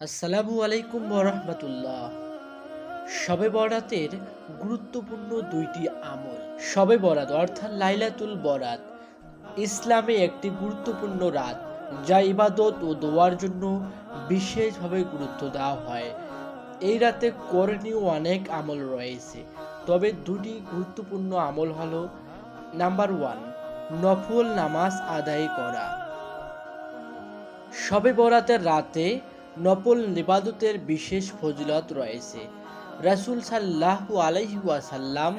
আসসালামু আলাইকুম বরহমতুল্লাহ শবে বরাতের গুরুত্বপূর্ণ দুইটি আমল। শবে বরাত অর্থাৎ লাইলাতুল বরাত, ইসলামে একটি গুরুত্বপূর্ণ রাত যা ইবাদত ও দোয়ার জন্য বিশেষভাবে গুরুত্ব দেওয়া হয়। এই রাতে করণীয় অনেক আমল রয়েছে, তবে দুটি গুরুত্বপূর্ণ আমল হল, নাম্বার ওয়ান, নফল নামাজ আদায় করা। শবে বরাতের রাতে নফল নিবাদতের বিশেষ ফজিলত রয়েছে। রাসুল সাল্লাহু আলাইহি ওয়াসাল্লাম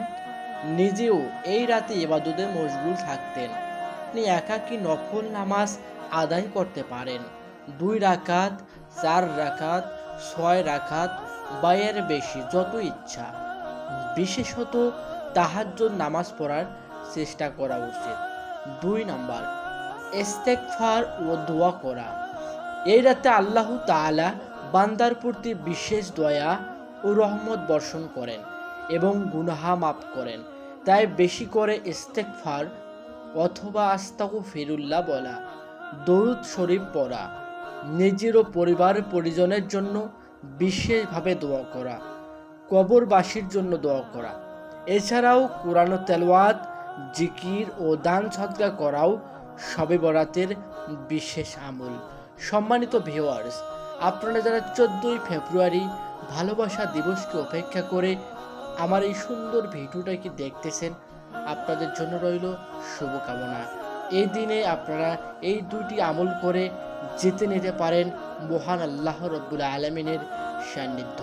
নিজেও এই রাতে ইবাদতে মশগুল থাকতেন। আপনি একাকী নফল নামাজ আদায় করতে পারেন। দুই রাকাত, চার রাকাত, ছয় রাকাত বা এর বেশি যত ইচ্ছা। বিশেষত তাহাজ্জুদ নামাজ পড়ার চেষ্টা করা উচিত। দুই নাম্বার, ইস্তেগফার ও দোয়া করা। এই রাতে আল্লাহ তাআলা বান্দার প্রতি বিশেষ দয়া ও রহমত বর্ষণ করেন এবং গুনাহা মাফ করেন। তাই বেশি করে ইস্তেকফার অথবা আস্তাকু ফিরুল্লাহ বলা, দরুদ শরীফ পড়া, নিজের ও পরিবার পরিজনের জন্য বিশেষভাবে দোয়া করা, কবরবাসীর জন্য দোয়া করা। এছাড়াও কোরআন তেলওয়াত, জিকির ও দান সদকা করাও শবে বরাতের বিশেষ আমল। সম্মানিত ভিওয়ার্স আপনারা যারা চোদ্দোই ফেব্রুয়ারি ভালোবাসা দিবসকে অপেক্ষা করে আমার এই সুন্দর ভিডিওটাকে দেখতেছেন, আপনাদের জন্য রইল শুভকামনা। এই দিনে আপনারা এই দুটি আমল করে জিতে নিতে পারেন মহান আল্লাহ রব্বুল আলমিনের সান্নিধ্য।